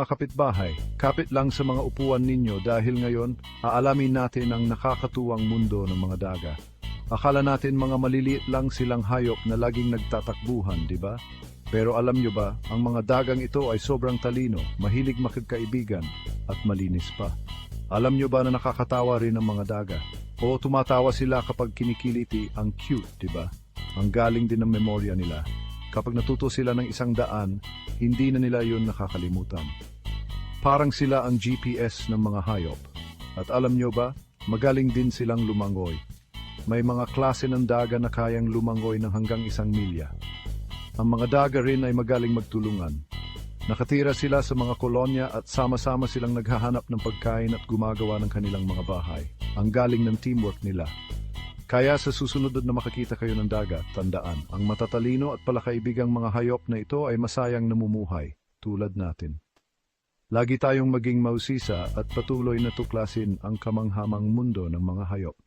Mga kapitbahay, kapit lang sa mga upuan ninyo dahil ngayon aalamin natin ang nakakatuwang mundo ng mga daga. Akala natin mga maliliit lang silang hayop na laging nagtatakbuhan, di ba? Pero alam nyo ba, ang mga dagang ito ay sobrang talino, mahilig makagkaibigan, at malinis pa. Alam nyo ba na nakakatawa rin ang mga daga? O tumatawa sila kapag kinikiliti ang cute, di ba? Ang galing din ng memorya nila. Kapag natuto sila ng isang daan, hindi na nila yun nakakalimutan. Parang sila ang GPS ng mga hayop. At alam nyo ba, magaling din silang lumangoy. May mga klase ng daga na kayang lumangoy ng hanggang isang milya. Ang mga daga rin ay magaling magtulungan. Nakatira sila sa mga kolonya at sama-sama silang naghahanap ng pagkain at gumagawa ng kanilang mga bahay. Ang galing ng teamwork nila. Kaya sa susunod na makakita kayo ng dagat, tandaan, ang matatalino at palakaibigang mga hayop na ito ay masayang namumuhay, tulad natin. Lagi tayong maging mausisa at patuloy na tuklasin ang kamanghamang mundo ng mga hayop.